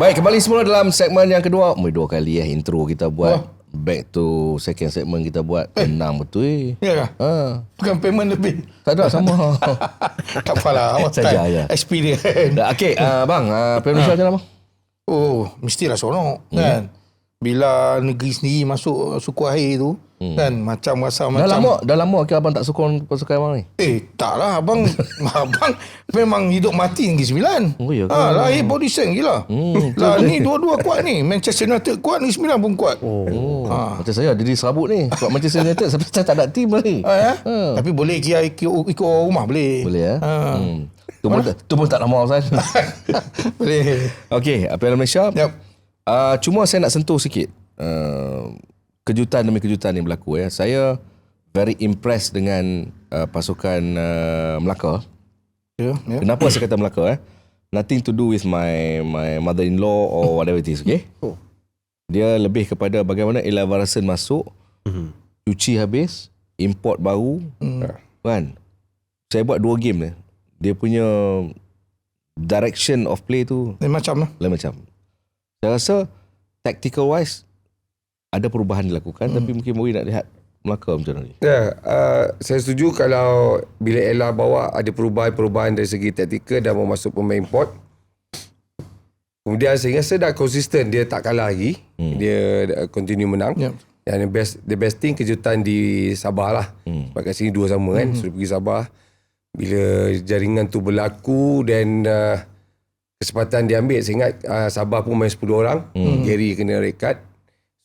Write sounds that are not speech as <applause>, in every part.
Baik, kembali semula dalam segmen yang kedua. Mui dua kali ya intro kita buat. Wah. Back to second segment kita buat. Enam betul eh. Ya kah? Ha. Bukan payment lebih. Tak ada sama. <laughs> tak apalah. Awak Saja, kan ya. experience. Okey, uh, bang, uh, Piala Malaysia macam mana bang? Oh, mestilah seronok kan. Bila negeri sendiri masuk suku air tu kan macam rasa Dah macam lama, dah lama ke abang tak sokong pasukan abang ni? Eh, taklah abang <laughs> abang memang hidup mati Negeri Sembilan. Oh, ya ke? ha, lahir body seng gila. Hmm, lah ni dua-dua kuat ni. Manchester United kuat, Negeri Sembilan pun kuat. Oh. Ha. macam saya ada di serabut ni. Sebab Manchester United <laughs> sampai saya tak ada tim lagi. Ha, ya? Tapi boleh kira ikut, ikut rumah boleh. Boleh ya? Ha. Hmm. Tu pun, tu pun tak lama saya. <laughs> boleh. Okey, Piala Malaysia. Yep. Uh, cuma saya nak sentuh sikit uh, kejutan demi kejutan yang berlaku ya. Saya very impressed dengan uh, pasukan uh, Melaka. Ya, ya. Kenapa saya kata Melaka eh? Nothing to do with my my mother-in-law or whatever it is, okay? Oh. Dia lebih kepada bagaimana Ella Varasen masuk, Mhm. cuci habis, import baru, Hmm. kan? Saya buat dua game ni. Dia punya direction of play tu Lain macam lah. lain macam. Saya rasa tactical wise ada perubahan dilakukan hmm. tapi mungkin Mori nak lihat Melaka macam mana ni. Ya, uh, saya setuju kalau bila Ella bawa ada perubahan-perubahan dari segi taktikal dan masuk pemain import. Kemudian saya rasa dah konsisten dia tak kalah lagi. Hmm. Dia continue menang. Ya. Yang the best the best thing kejutan di Sabah lah. Hmm. Sebab kat sini dua sama kan. Suruh pergi Sabah. Bila jaringan tu berlaku dan uh, kesempatan diambil. Saya ingat uh, Sabah pun main 10 orang. Hmm. Gary kena red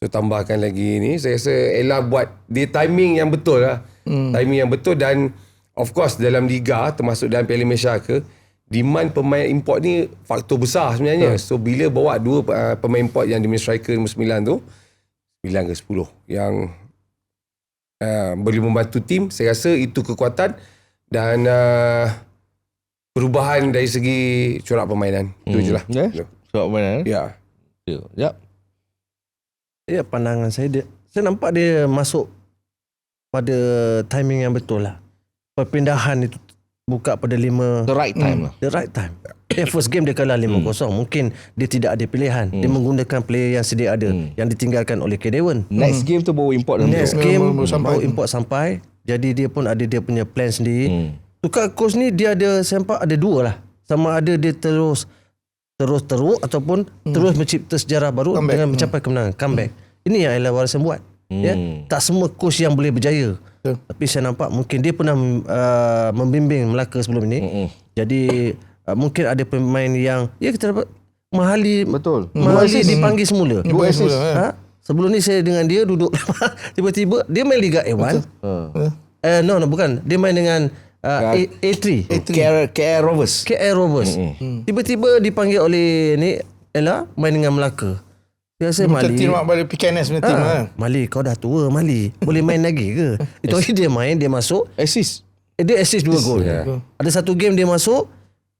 So tambahkan lagi ni. Saya rasa Ella buat dia timing yang betul lah. Hmm. Timing yang betul dan of course dalam liga termasuk dalam Piala Malaysia ke demand pemain import ni faktor besar sebenarnya. Hmm. So bila bawa dua uh, pemain import yang demi striker nombor 9 tu 9 ke 10 yang uh, boleh membantu tim saya rasa itu kekuatan dan uh, perubahan dari segi corak permainan itu je lah? Sebab mana? eh? ya Ya. Ya. Ya pandangan saya dia saya nampak dia masuk pada timing yang betul lah. Perpindahan itu buka pada lima The right time lah. the right time. Dia first game dia kalah 5-0. Mungkin dia tidak ada pilihan. Dia menggunakan player yang sedia ada yang ditinggalkan oleh K Dewan. Next game tu baru import dan Next game Baru- baru sampai. baru import sampai. Jadi dia pun ada dia punya plan sendiri. Hmm. Tukar coach ni dia ada nampak ada dua lah. Sama ada dia terus terus teruk ataupun terus mencipta sejarah baru Comeback. dengan mencapai kemenangan comeback. Ini yang Ella Warasan buat. Ya, tak semua coach yang boleh berjaya. Betul. Tapi saya nampak mungkin dia pernah uh, membimbing Melaka sebelum ini. Mm-mm. Jadi uh, mungkin ada pemain yang ya kita dapat Mahali Betul. Mahali dipanggil semula. Dua assist. Ha? Sebelum ni saya dengan dia duduk <laughs> tiba-tiba dia main Liga A1. Ha. Eh no no bukan. Dia main dengan uh, A, A3. KL, KL Rovers. KL Rovers. Tiba-tiba dipanggil oleh ni Ella main dengan Melaka. Biasa Macam Mali. tim mak balik PKNS punya tim lah. Ha, Mali kau dah tua Mali. Boleh main lagi ke? <laughs> Itu hari dia main dia masuk Assist. eh, dia assist dua gol. Ada satu game dia masuk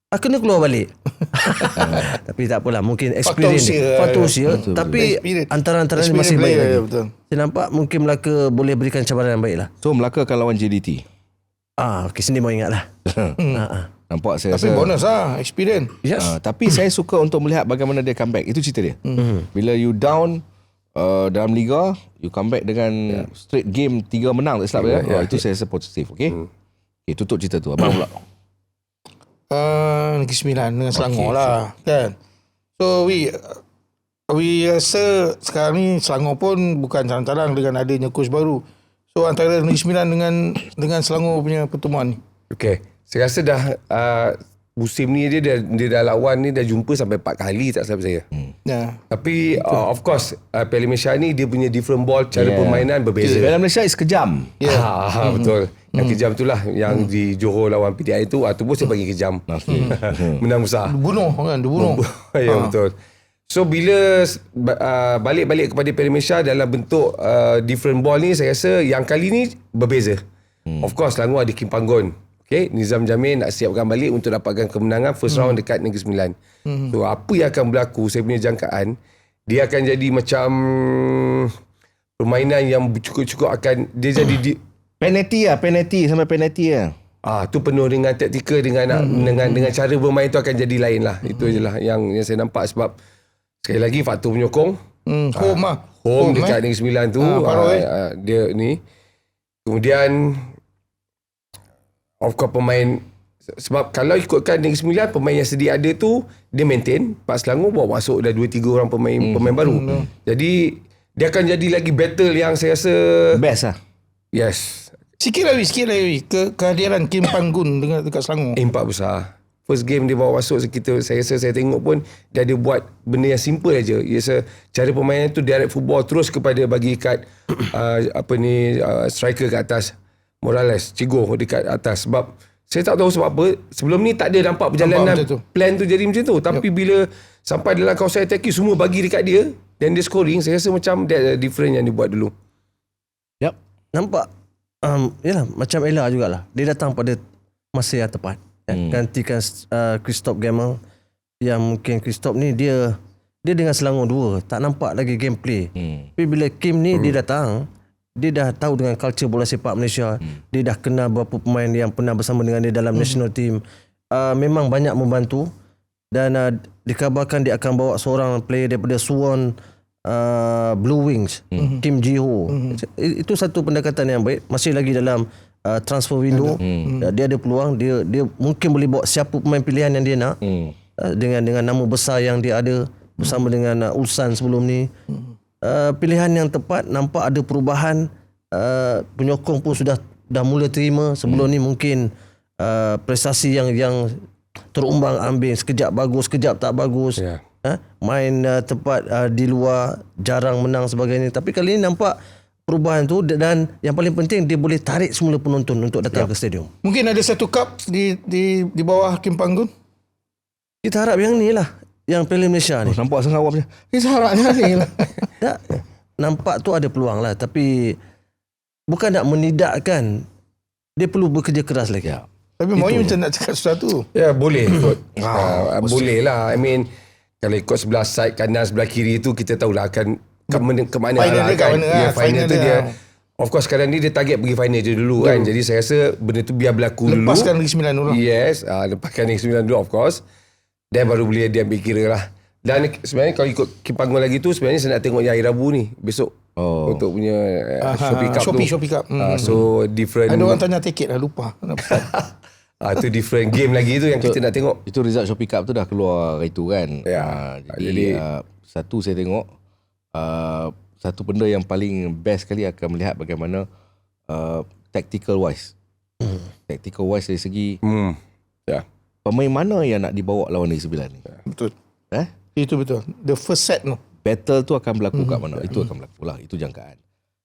ah, kena keluar balik. <laughs> <laughs> Tapi tak apalah mungkin experience usia. dia. faktor usia tapi Experience. antara-antara ni masih baik player, lagi. ya, betul. Saya nampak mungkin Melaka boleh berikan cabaran yang baik lah. So Melaka akan lawan JDT. Ah, okay, sini mau ingat lah. <laughs> Hmm. ah, ah. Nampak saya Tapi rasa. bonus lah. Experience. Yes. Uh, tapi saya suka untuk melihat bagaimana dia comeback. Itu cerita dia. Mm. Bila you down uh, dalam liga, you come back dengan yeah. straight game tiga menang tak silap ya. Yeah, Oh, yeah. itu saya rasa positif, okey? Mm. Okay, tutup cerita tu. Abang pula. Uh, Negeri Sembilan dengan Selangor lah. Kan? So we we rasa sekarang ni Selangor pun bukan calang-calang dengan adanya coach baru. So antara Negeri Sembilan dengan dengan Selangor punya pertemuan ni. Okay. Saya rasa dah uh, musim ni dia, dia dia dah lawan ni dah jumpa sampai 4 kali tak salah saya. Hmm. Ya. Tapi uh, of course uh, Piala Malaysia ni dia punya different ball cara Yeah. yeah. permainan berbeza. Dalam Malaysia is kejam. Ya. Yeah. <laughs> Ha, betul. Yang kejam tu lah yang di Johor lawan PDI tu ah tu pun saya bagi kejam. Okay. <laughs> Menang besar. Bunuh kan, dia bunuh. <laughs> ya betul. So bila uh, balik-balik kepada Piala Malaysia dalam bentuk uh, different ball ni saya rasa yang kali ni berbeza. Hmm. Of course Selangor ada Kim Panggon. Okay, Nizam Jamil nak siapkan balik untuk dapatkan kemenangan first round dekat Negeri Sembilan. Hmm. So apa yang akan berlaku saya punya jangkaan dia akan jadi macam permainan yang cukup-cukup akan dia jadi di, <coughs> Penalty lah, penalty sampai penalty lah. Ah tu penuh dengan taktikal dengan hmm. dengan dengan cara bermain tu akan jadi lain lah. Itu je lah yang yang saya nampak sebab sekali lagi faktor penyokong Hmm, home lah. home, dekat eh. Negeri Sembilan tu Ah, Farouk, ah, eh. ah, dia ni kemudian of course pemain sebab kalau ikutkan Negeri Sembilan pemain yang sedia ada tu dia maintain Pak Selangor bawa masuk dah 2 3 orang pemain Hmm. pemain baru jadi dia akan jadi lagi battle yang saya rasa Best lah. yes Sikit lagi, sikit lagi. Ke, kehadiran Kim Panggun dengan dekat Selangor. impak besar First game dia bawa masuk kita saya rasa saya tengok pun dia ada buat benda yang simple aja. Dia rasa cara permainan tu direct football terus kepada bagi kat <coughs> uh, apa ni uh, striker kat atas Morales, Cigo dekat atas sebab saya tak tahu sebab apa sebelum ni tak ada nampak perjalanan macam tu. plan tu jadi macam tu tapi bila sampai dalam kawasan attack semua bagi dekat dia dan dia scoring saya rasa macam dia different yang dia buat dulu. Yep. Nampak um, Yalah macam Ella jugalah Dia datang pada Masa yang tepat hmm. Gantikan uh, Christoph Gamel Yang mungkin Christoph ni dia Dia dengan Selangor dua Tak nampak lagi gameplay Hmm. Tapi bila Kim ni dia datang dia dah tahu dengan culture bola sepak Malaysia. Dia dah kenal beberapa pemain yang pernah bersama dengan dia dalam national team. Uh, memang banyak membantu dan uh, dikabarkan dia akan bawa seorang player daripada Suwon uh, Blue Wings, Kim Ji Ho. Itu satu pendekatan yang baik. Masih lagi dalam uh, transfer window. Uh, Dia ada peluang dia dia mungkin boleh bawa siapa pemain pilihan yang dia nak Hmm. uh, dengan dengan nama besar yang dia ada bersama dengan uh, Ulsan sebelum ni. Uh, pilihan yang tepat nampak ada perubahan uh, penyokong pun sudah dah mula terima sebelum ni mungkin uh, prestasi yang yang terumbang ambing sekejap bagus sekejap tak bagus Ya. ha? main uh, tempat uh, di luar jarang menang sebagainya tapi kali ini nampak perubahan tu dan yang paling penting dia boleh tarik semula penonton untuk datang ke stadium Mungkin ada satu cup di di di bawah Kim Panggun. kita harap yang ni lah yang Piala Malaysia ni Oh, nampak sangat awak macam. Ni seharapnya ni lah. <laughs> Tak. Nampak tu ada peluang lah. Tapi bukan nak menidakkan. Dia perlu bekerja keras lagi. Ya. Tapi Moy macam nak cakap sesuatu. Ya boleh kot. uh, <clears throat> boleh lah. I mean kalau ikut sebelah side kanan sebelah kiri tu kita tahulah akan ke mana ke mana Final arah dia kan. mana Ya, lah, final, final tu dia dia. lah. Of course sekarang ni dia target pergi final je dulu kan. Jadi saya rasa benda tu biar berlaku dulu. Lepaskan Negeri Sembilan dulu. Yes, uh, lepaskan Negeri Sembilan dulu of course. Dan baru boleh dia ambil kira lah. Dan sebenarnya kalau ikut Kim Panggung lagi tu sebenarnya saya nak tengok yang hari Rabu ni besok. Oh. Untuk punya uh, Aha, Shopee Cup Shopee, tu. Shopee Cup. Hmm. Ah, so different. Ada orang tanya tiket lah lupa. <laughs> Ah tu different game lagi tu yang kita nak tengok. Itu result Shopee Cup tu dah keluar hari tu kan. Ya. Ah, jadi Jadi- uh, satu saya tengok uh, satu benda yang paling best sekali akan melihat bagaimana uh, tactical wise. Tactical wise dari segi Hmm. Ya. pemain mana yang nak dibawa lawan Negeri Sembilan ni. betul. Eh? Itu betul. The first set tu. Battle tu akan berlaku kat mana? Itu akan berlaku lah. Itu jangkaan.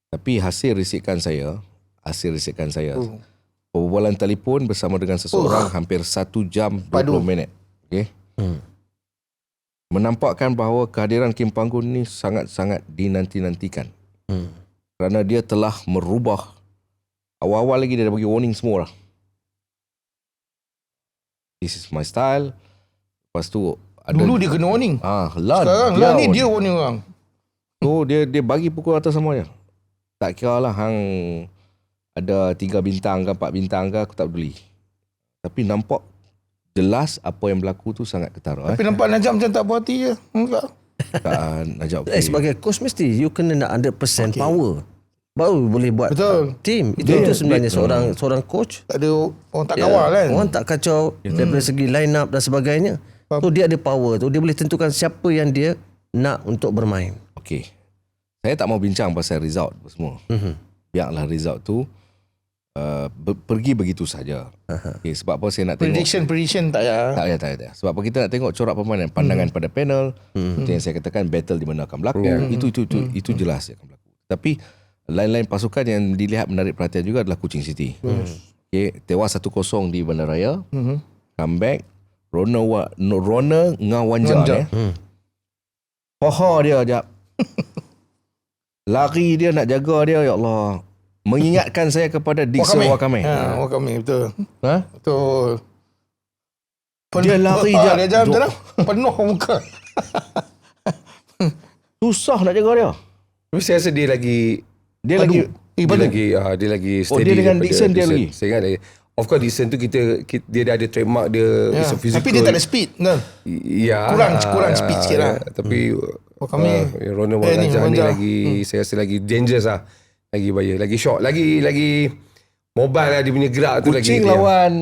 Tapi hasil risikan saya, hasil risikan saya, Oh. perbualan telefon bersama dengan seseorang hampir 1 jam 20 Padu. minit. Okay? Hmm. Menampakkan bahawa kehadiran Kim Panggun ni sangat-sangat dinanti-nantikan. Hmm. Kerana dia telah merubah awal-awal lagi dia dah bagi warning semua lah. This is my style. Lepas tu ada Dulu dia kena warning. ah lah Sekarang lah ni dia warning orang. So dia dia bagi pukul atas semuanya. Tak kira lah hang ada tiga bintang ke empat bintang ke aku tak peduli. Tapi nampak jelas apa yang berlaku tu sangat ketara. Eh. Tapi nampak Najam macam tak puas hati je. Enggak. Tak ah, Najab. Eh, sebagai coach mesti you kena nak 100% okay. power. Baru boleh buat Betul. team. Itu itu sebenarnya seorang seorang coach. Tak ada orang tak kawal kan. Orang tak kacau daripada segi line up dan sebagainya. So dia ada power tu. Dia boleh tentukan siapa yang dia nak untuk bermain. Okey. Saya tak mau bincang pasal result apa semua. Mhm. Biarlah result tu uh, ber, pergi begitu saja. Okay, sebab apa saya nak tengok Prediction prediction tak ya. Tak payah, tak payah. Sebab apa kita nak tengok corak permainan, pandangan pada panel. Itu yang saya katakan battle di mana akan berlaku. Itu itu itu itu jelas yang akan berlaku. Tapi lain-lain pasukan yang dilihat menarik perhatian juga adalah Kuching City. Okay, tewas 1-0 di Bandaraya. Mhm. Comeback Rona wa, no, Rona Ngawanja Ngawanja. eh. Hoho dia jap. <laughs> Lari dia nak jaga dia ya Allah. Mengingatkan saya kepada Dixon Wakame. Ha, Wakame betul. Ha? Betul. Dia lari Ah, je. Dia jam macam mana? Penuh muka. <laughs> Susah nak jaga dia. Tapi saya rasa dia lagi Dia Padu. lagi Eh, dia lagi uh, dia lagi Oh, steady dia dengan daripada Dixon dia lagi? Saya ingat dia. of course distance tu kita, kita dia dah ada trademark dia Ya. it's a physical. Tapi dia tak ada speed. Kan? Ya, Kurang- ah, kurang speed sikit lah. Tapi Oh, kami- ah, Ronald eh, ni, Wangajah ni, lagi saya rasa lagi dangerous lah. Lagi bahaya, lagi shock, lagi lagi mobile lah dia punya gerak tu lagi. Kucing lawan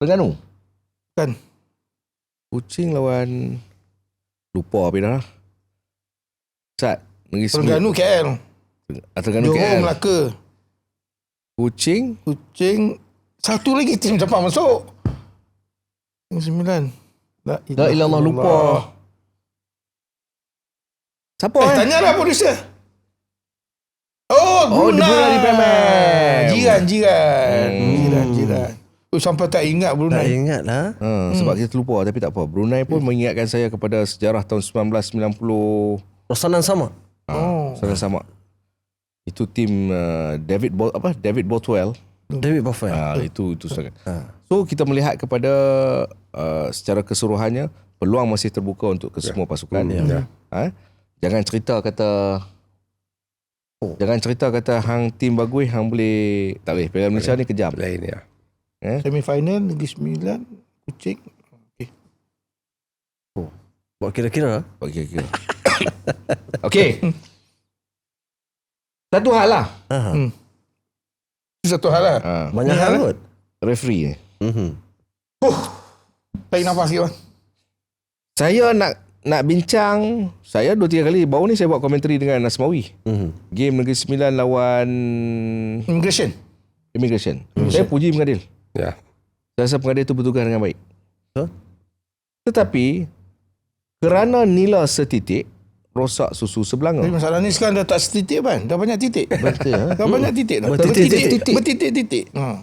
Terengganu. Kan? Kucing lawan lupa apa dah. lah. Sat Negeri Sembilan. Terengganu KL. Ah, Terengganu Johor KL. Melaka. Kucing Kucing. Satu lagi tim dapat masuk. Yang sembilan. La La ilallah lupa. Siapa Eh, eh? tanyalah producer. Oh, Oh, Brunei. Brunei Premier. Jiran, jiran. Jiran, jiran. Oh, sampai tak ingat Tak Brunei. ingat lah. Ha, sebab kita terlupa tapi tak apa. Brunei pun mengingatkan saya kepada sejarah tahun 1990 Rosanan sama. Oh. sama-sama. Itu tim uh, David Bo, apa David Bothwell. David Buffett. Ha, itu itu sangat. So kita melihat kepada uh, secara keseluruhannya peluang masih terbuka untuk ke semua pasukan. Ya. Ha? Jangan cerita kata oh. Jangan cerita kata hang tim bagus hang boleh tak boleh. Piala Malaysia ni kejam. Lain ya. Semi final Negeri Sembilan. Kucing. Okay. Buat kira-kira. Buat kira-kira. <coughs> Okey. Satu hal lah. Ha. Hmm. Satu hal lah. Ha, Banyak hal kot. referee ni. Mhm. Tarik nafas sikit. Bang. Saya nak nak bincang saya dua tiga kali baru ni saya buat komentari dengan Nasmawi. Mhm. Game Negeri Sembilan lawan Immigration. Immigration. Saya puji pengadil. Ya. Saya rasa pengadil tu bertugas dengan baik. Betul. Tetapi kerana nila setitik rosak susu Tapi sebelanga. masalah ni sekarang dah tak setitik kan. Dah banyak titik. Betul ha? Dah banyak titik dah. Bertitik-titik. Bertitik-titik. Ha.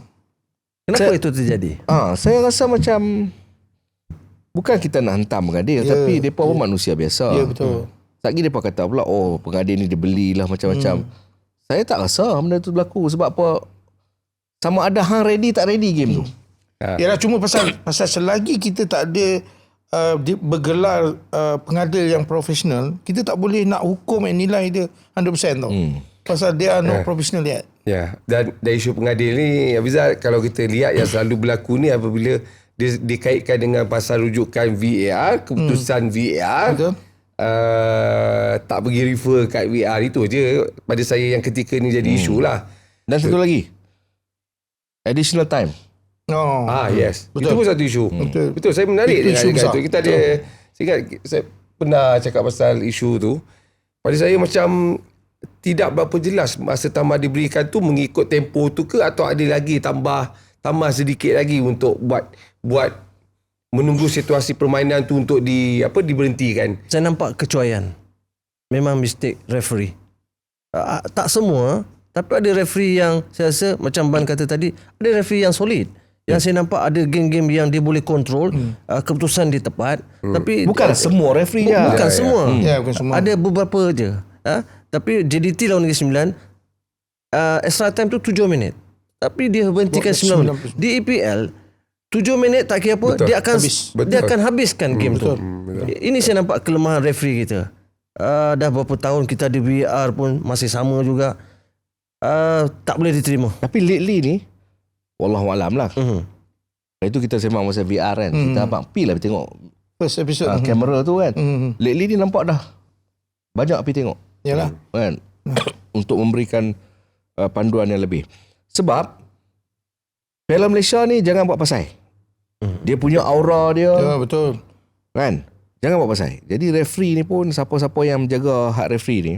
Kenapa Saya- itu terjadi? Ah, saya rasa macam bukan kita nak hentam pengadil Ya, tapi depa pun manusia biasa. Ya betul. Lagi depa kata pula oh pengadil ni dia belilah macam-macam. Hmm. Saya tak rasa benda tu berlaku sebab apa sama ada hang ready tak ready game tu. Yalah cuma pasal <coughs> pasal selagi kita tak ada uh, bergelar uh, pengadil yang profesional, kita tak boleh nak hukum dan nilai dia 100% tau. Hmm. Pasal dia are not professional yet. Ya, dan dari isu pengadil ni Abizal kalau kita lihat yang selalu berlaku ni apabila dia dikaitkan dengan pasal rujukan VAR, keputusan VAR Betul. uh, tak pergi refer kat VAR itu je pada saya yang ketika ni jadi isu lah. Dan satu lagi. Additional time. Oh. Ah yes, Betul. itu pun satu isu. Betul. Betul, saya menarik Itu isu besar. itu. Kita ada saya ingat saya pernah cakap pasal isu tu. Pada saya macam tidak berapa jelas masa tambah diberikan tu mengikut tempo tu ke atau ada lagi tambah tambah sedikit lagi untuk buat buat menunggu situasi permainan tu untuk di apa diberhentikan. Saya nampak kecuaian. Memang mistake referee. Uh, tak semua, tapi ada referee yang saya rasa macam Ban kata tadi, ada referee yang solid. Yang saya nampak ada game-game yang dia boleh kontrol, uh, keputusan dia tepat. Tapi Bukan semua referee je. bukan semua. Ya, bukan semua. Ada beberapa je. Ha? Tapi JDT lawan Negeri Sembilan, uh, extra time tu 7 minit. Tapi dia berhentikan 9 minit. Di EPL, 7 minit tak kira apa, Betul. dia akan Habis. dia Betul. akan habiskan game tu. betul. Ini saya nampak kelemahan referee kita. Uh, dah berapa tahun kita ada VAR pun masih sama juga. Uh, tak boleh diterima. Tapi lately ni Wallahualam lah. Mhm. Lepas itu kita sembang pasal VR kan. Kita abang pi lah tengok First episode. uh, kamera tu kan. Hmm. Lately ni nampak dah banyak api tengok Yalah. kan <coughs> untuk memberikan uh, panduan yang lebih. Sebab Piala Malaysia ni jangan buat pasal. Dia punya aura dia Ya, betul. kan. Jangan buat pasal. Jadi referee ni pun siapa-siapa yang menjaga hak referee ni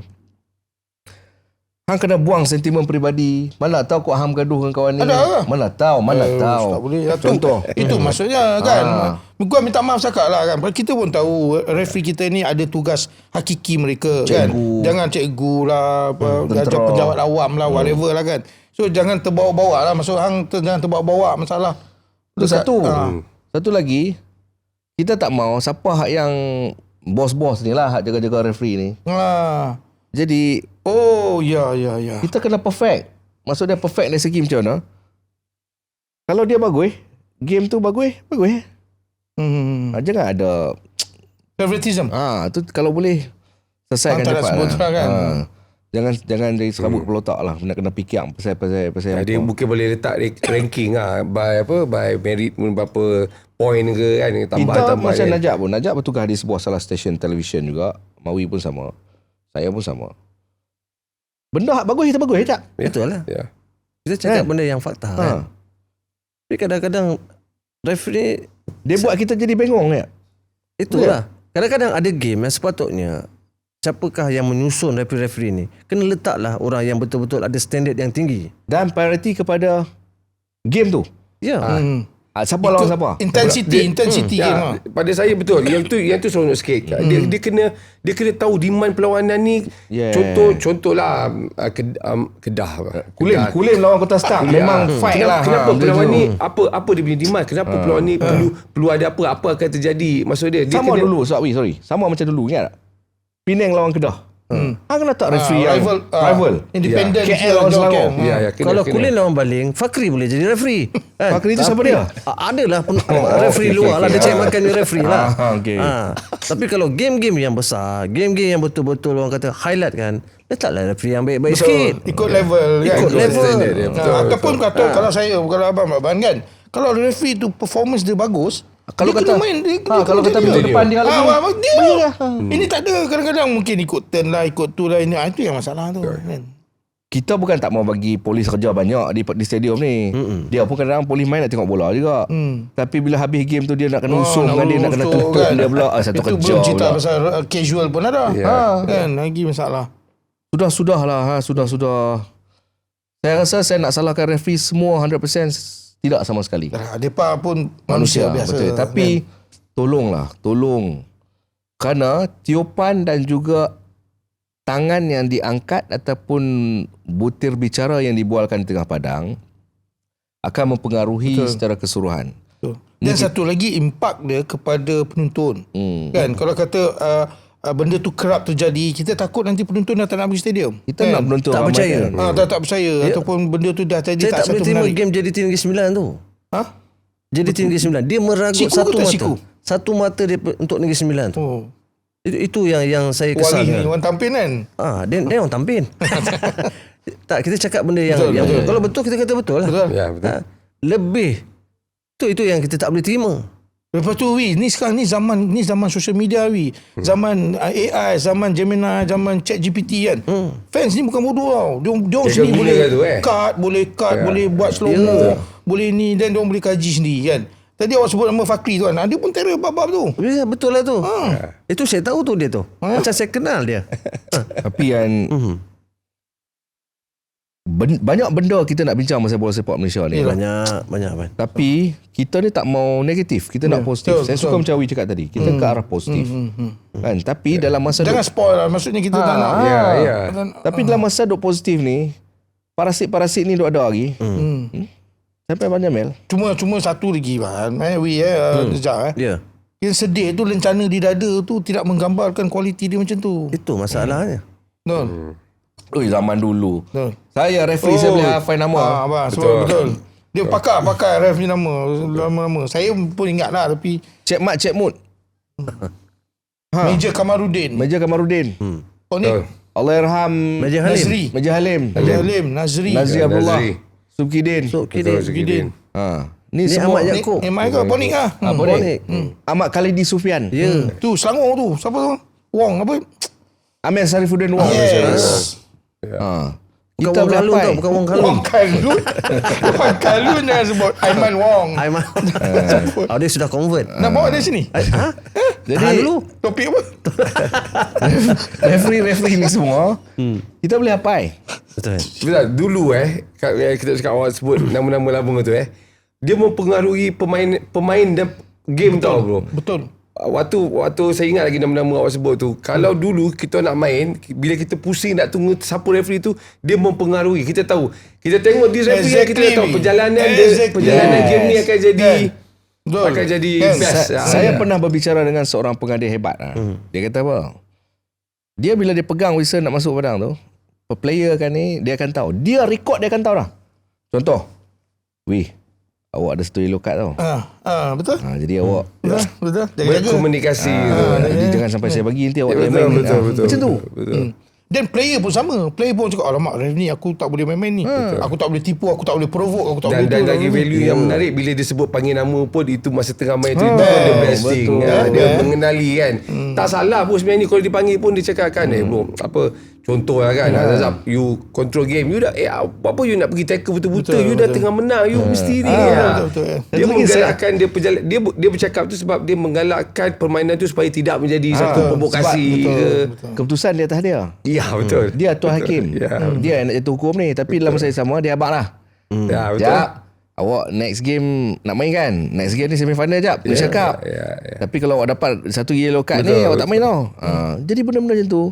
Hang kena buang sentimen peribadi. Mana tahu kau hang gaduh dengan kawan ni. Ada? Mana tahu, mana Eh, tahu. Tak boleh. Ya, Contoh. Itu maksudnya kan. Ah. Gua minta maaf cakap lah kan. Kita pun tahu referee kita ni ada tugas hakiki mereka kan. Cikgu. Jangan cikgu lah, apa, hmm, penjawat awam lah, whatever lah kan. So jangan terbawa-bawa lah. Maksud hang jangan terbawa-bawa masalah. Itu satu. Ah. Satu lagi, kita tak mau siapa hak yang bos-bos ni lah hak jaga-jaga referee ni. Ah. Jadi Oh, ya, ya, ya. kita kena perfect. Maksud dia perfect dari segi macam mana? Kalau dia bagus, game tu bagus, bagus. Hmm. Ha, jangan ada Favoritism. ah tu kalau boleh selesaikan Ah, tak cepat sebut lah. lah kan. Ah. Jangan jangan dari serabut kepala otak lah. Nak kena fikir pasal pasal pasal Ya, dia mungkin boleh letak rank- ranking lah by apa by merit pun berapa point ke kan tambah Kita tambah macam kan. Najak pun. Najak bertugas di sebuah salah stesen televisyen juga. Mawi pun sama. Saya pun sama. Benda hak bagus kita bagus tak? Betul lah. Ya. Kita cakap Kan? benda yang fakta Ha. kan. Tapi kadang-kadang referee Dia buat kita jadi bengong ya. itulah. Kadang-kadang ada game yang sepatutnya siapakah yang menyusun referee-referee ni kena letaklah orang yang betul-betul ada standard yang tinggi. Dan priority kepada game tu. Ya. Hmm. Ah, siapa lawan siapa? Intensity, intensity game lah. Ya, pada saya betul. Yang tu yang tu seronok sikit. Dia dia kena dia kena tahu demand perlawanan ni. Yeah. Contoh contohlah uh, ked, um, Kedah. apa? Kulim, Kedah. Kulim lawan Kota Stark. Memang Ya. fight kenapa, lah. Kenapa Ha, perlawanan ni apa apa dia punya demand? Kenapa perlawanan ni perlu perlu ada apa? Apa akan terjadi? Maksud dia dia Sama kena, dulu, sorry, sorry. Sama macam dulu, ingat tak? Penang lawan Kedah. Hmm. Ha, kena tak referee Ah, yang rival, ah, rival. Independent. KL juga, lawan. Selangor. Ha. Ya, ya, kena, Kalau kena. Kulin lawan baling, Fakri boleh jadi referee. Kan? <laughs> Fakri tu siapa dia? Ah, Adalah pen- Oh, referee okey, luar okey, lah. Dia cek makan referee lah. Ah, okey. Ah, Tapi kalau game-game yang besar, game-game yang betul-betul orang kata highlight kan, letaklah referee yang baik-baik sikit. Betul. Ikut level kan. Ikut level. standard dia. Ha, Betul, ataupun betul. kata kalau saya kalau abang abang kan kalau referee tu performance dia bagus Kalau dia kata- kena main dia, Ha, dia kalau kata minggu depan dia ha, lagi. abang, dia Boleh lah. ini tak ada kadang-kadang mungkin ikut turn lah ikut tu lah ini Ah, itu yang masalah tu kan Kita bukan tak mau bagi polis kerja banyak di, di stadium ni. Mm-mm. Dia pun kadang-kadang polis main nak tengok bola juga. Hmm. Tapi bila habis game tu dia nak kena Oh, usung dengan dia, nak kena tutup kan. dia pula. Ah, satu itu kerja belum cerita pula. pasal uh, casual pun ada Ya. ha, kan lagi masalah Sudah-sudah lah. Ha, sudah-sudah. Saya rasa saya nak salahkan referee semua 100% tidak sama sekali. Dah, Depa pun manusia, biasa betul. Tapi tolonglah, tolong. Kerana tiupan dan juga tangan yang diangkat ataupun butir bicara yang dibualkan di tengah padang akan mempengaruhi Betul. secara keseluruhan. Betul. Dan satu lagi impak dia kepada penonton. Hmm. Kan kalau kata uh, uh, benda tu kerap terjadi, kita takut nanti penonton dah tak nak pergi stadium. Kita kan? nak penonton Tak percaya. kan? Ah, tak tak percaya ya. ataupun benda tu dah jadi Saya tak, tak boleh terima menarik. game jadi tim Negeri Sembilan tu. Ha? Jadi tim Negeri Sembilan. Dia meragut Siku satu mata. siku? Satu mata dia untuk Negeri Sembilan tu. Oh. Itu, itu yang yang saya Wali kesal. ni kan. orang tampil kan. Ah, dia dia orang tampin. <laughs> tak kita cakap benda yang, Betul, yang betul. kalau betul kita kata betul lah. Betul. Ya, betul. Ha, lebih itu itu yang kita tak boleh terima. Lepas tu wi, ni sekarang ni zaman ni zaman social media wi. Zaman uh, AI, zaman Gemini, zaman Chat GPT kan. Hmm. Fans ni bukan bodoh tau. Dia dia sendiri boleh gunakan tu, eh. cut, boleh cut, Ya. boleh buat slow Ya. mo, boleh ni dan dia boleh kaji sendiri kan. Tadi awak sebut nama Fakri tu kan. ah, Dia pun terror bab-bab tu. Ya, betul lah tu. Ha. Itu saya tahu tu dia tu. Macam saya kenal dia. <laughs> Tapi kan Mhm. Ben, banyak benda kita nak bincang pasal bola sepak Malaysia ni. Banyak banyak kan. Tapi kita ni tak mau negatif, kita nak positif. betul, Saya betul. suka macam Awi cakap tadi. Kita ke arah positif. Hmm, hmm. Kan? Tapi dalam masa Jangan duk, spoil lah. Maksudnya kita tak nak. Ya, ya. tapi dalam masa duk positif ni, parasit-parasit ni duk ada lagi. Hmm. Sampai banyak mel. Cuma cuma satu lagi kan. Eh, wi eh, hmm. sekejap eh. Ya. Yang sedih tu lencana di dada tu tidak menggambarkan kualiti dia macam tu. Itu masalahnya. Betul. Oi zaman dulu. Betul. Saya referee saya boleh hafal nama. Ah, abang, sebab betul. betul. Dia pakar pakar ref ni nama nama-nama. Saya pun ingat lah tapi Cik Mat, Cik Mut. ha. Meja Kamarudin. Meja Kamarudin. Oh ni Betul. Allahyarham Meja Halim. Nazri. Meja Halim. Ali Halim, Nazri. Nazri Abdullah. Nazri. Subkidin. Betul, kira Zukidin. Ha. Ni, Ni semua Ahmad Ni, Yaakob. ni ke Ponik ah. Apa Hmm. ni? Ahmad Khalidi Sufian. Ya. Tu Selangor tu. Siapa tu? Wong apa? Amir Sarifuddin Wong. Yes. Ha. Bukan Kita Wong Kalun tau, bukan Wong Kalun. Wong Kalun. Wong Kalun yang sebut Aiman Wong. Aiman. <laughs> oh, dia sudah convert. Nak bawa dia sini. Ha? <laughs> Jadi- Tahan dulu. Topik apa? <laughs> Referee-referee ni semua. Kita boleh hafal. Betul. Sebentar, dulu eh, kat- eh, kita cakap awak sebut nama-nama lama tu eh. Dia mempengaruhi pemain pemain dan game tau bro. Betul. Waktu waktu saya ingat lagi nama-nama awak sebut tu. Kalau dulu kita nak main, bila kita pusing nak tunggu siapa referee tu, dia mempengaruhi. Kita tahu. Kita tengok di referee Exactly. kita tahu perjalanan dia, Exactly. perjalanan Yes. game ni akan jadi Betul. akan jadi Kan? best. Sa- Ah, saya ya. pernah berbicara dengan seorang pengadil hebat. Ha. Dia kata apa? Dia bila dia pegang whistle nak masuk padang tu, player kan ni, dia akan tahu. Dia record dia akan tahu dah. Contoh. Wih, awak ada yellow card tau. Ah, ah, betul. Ha, jadi awak Betul. Betul. Jaga-jaga. berkomunikasi tu. ha, jadi jangan sampai saya bagi nanti awak Ya, yang betul, main. betul, ha, betul, Macam tu. betul, betul. Dan player pun sama. Player pun cakap, alamak ni aku tak boleh main-main ni. Aku tak boleh tipu, aku tak boleh provoke, aku tak Dan, boleh dan lagi value yang menarik bila dia sebut panggil nama pun itu masa tengah main tu itu pun the best thing. Ha, dia mengenali kan. Tak salah pun sebenarnya kalau dipanggil pun dia cakap kan eh bro apa contoh lah kan Azab you control game you dah eh apa apa you nak pergi tackle betul-betul you dah tengah menang you mesti ni. betul, betul, ya. Dia menggalakkan dia perjala, dia dia bercakap tu sebab dia menggalakkan permainan tu supaya tidak menjadi satu provokasi ke. Keputusan di atas dia. Ya betul. Dia tuan hakim. Ya. Dia yang nak jatuh hukum ni. Tapi dalam masa yang sama, dia abang lah. Ya betul. Jap. Awak next game nak main kan? Next game ni semi final jap. Dia cakap. ya, ya. Tapi kalau awak dapat satu yellow card Betul, ni, awak tak main betul. tau. Ha, jadi benda-benda macam tu.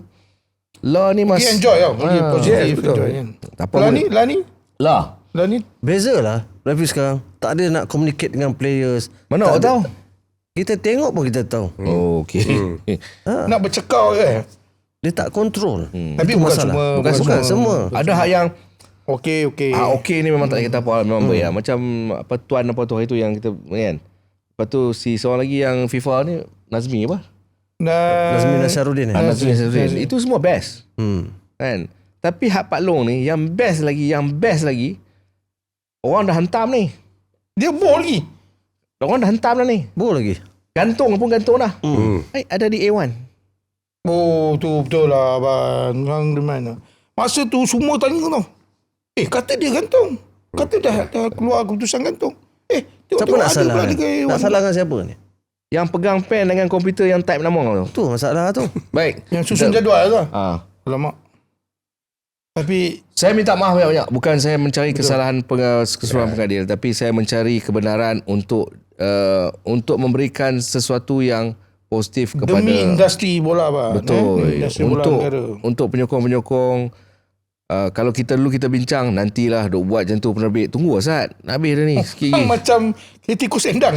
Law ni mas... Dia enjoy tau. Dia Ah, positif yes, enjoy kan. Tak apa Lah ni, lah ni, Lah. lah ni. Beza lah Referee sekarang Tak ada nak communicate dengan players Mana tak awak tahu? Kita tengok pun kita tahu Oh, okay. <laughs> Nak bercakap kan. Dia tak control Tapi Itu bukan masalah. semua. Bukan semua. semua. Ada hak yang Okey, okey. ah okey ni memang tak boleh kata apa memang hmm. ya. Macam apa tuan apa tu hari tu yang kita kan. Lepas tu si seorang lagi yang FIFA ni Nazmi apa? Nah, Nazmi Nasaruddin eh? Ah, Nazmi Nazmi. Itu semua best. Hmm. Kan? Tapi hak Pak Long ni yang best lagi, yang best lagi orang dah hentam ni. dia bol lagi. Orang dah hentam dah ni. Boleh lagi Gantung pun gantung dah. Hmm. Eh, ada di A1. Oh, tu betul lah abang. Hang di mana? Masa tu semua tanya tau. Eh, kata dia gantung. Kata dah, dah keluar keputusan gantung. Eh, tengok, Siapa tengok nak ada salah pula dekat Nak A1. salahkan siapa ni Yang pegang pen dengan komputer yang type nama tu. Tu masalah tu Baik. Yang susun jadual tu. Ah. Alamak. Tapi Saya minta maaf banyak-banyak. Bukan saya mencari kesalahan peng- keseluruhan pengadil, tapi saya mencari kebenaran untuk uh, untuk memberikan sesuatu yang positif kepada demi industri bola abang. betul Eh? Industri bola untuk negara. untuk penyokong-penyokong uh, kalau kita dulu kita bincang nantilah duk buat macam tu penerbit. Tunggu Ustaz. Nak habis dah ni sikit Hang lagi. <laughs> macam kayak tikus endang.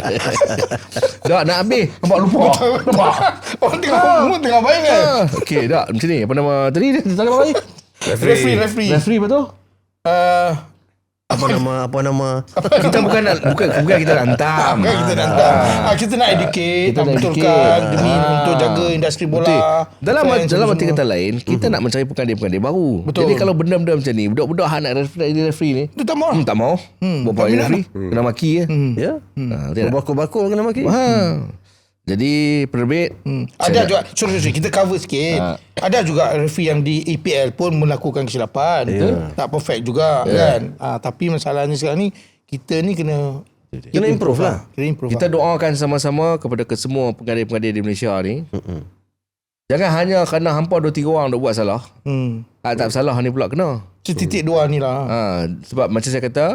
<laughs> dah nak habis. Nampak lupa. <laughs> Nampak. Orang tengah ah. tengah main kan. ah. okey dah. Macam ni. Apa nama tadi? Dia tak apa lagi Referee, referee. referee betul? Uh, <laughs> Apa nama Apa nama kita bukan nak bukan bukan kita nak hantam kan kita nak ah. kita nak educate, Kita nak betulkan educate. demi Ah. untuk jaga industri bola. Betul. Dalam fans dalam arti kata lain, kita nak mencari pengadil-pengadil baru. Betul. Jadi kalau benda-benda macam ni, budak-budak hak nak referee, ni, Itu tak mau. hmm, tak mau. Hmm, Buat tak referee, kena maki ya. Hmm. Ya Ha, betul tak? Bakul-bakul kena maki Ha. Jadi penerbit Hmm. Ada juga sorry, sorry, kita cover sikit. Ah. Ada juga referee yang di EPL pun melakukan kesilapan. Ya. Tak perfect juga kan. Ah, tapi masalahnya sekarang ni kita ni kena Kena improve lah. Kena improve. kita lah. doakan sama-sama kepada kesemua pengadil-pengadil di Malaysia ni. Jangan hanya kerana hampa dua tiga orang duk buat salah. Hmm. Tak tak salah ni pula kena. Setitik dua ni lah. Ha, sebab macam saya kata,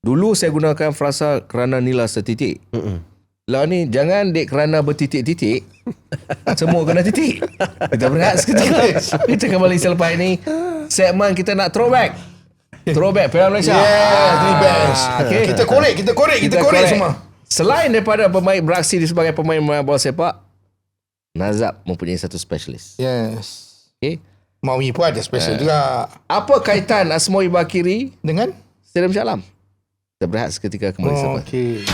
dulu saya gunakan frasa kerana nilai setitik. Mm-mm. Lah ni jangan dek kerana bertitik-titik <laughs> Semua kena titik <laughs> Kita berehat seketika Kita kembali selepas ini Segmen kita nak throwback Throwback Piala Malaysia Yeah, the best. okay. Kita korek, kita korek, kita, korek semua. Selain daripada pemain beraksi di sebagai pemain bola sepak Nazab mempunyai satu spesialis Yes. okay. Maui pun ada special juga. Apa kaitan Asmoi Bakiri Dengan? Stadium Shah Alam Kita berehat seketika kembali Oh, selepas okay.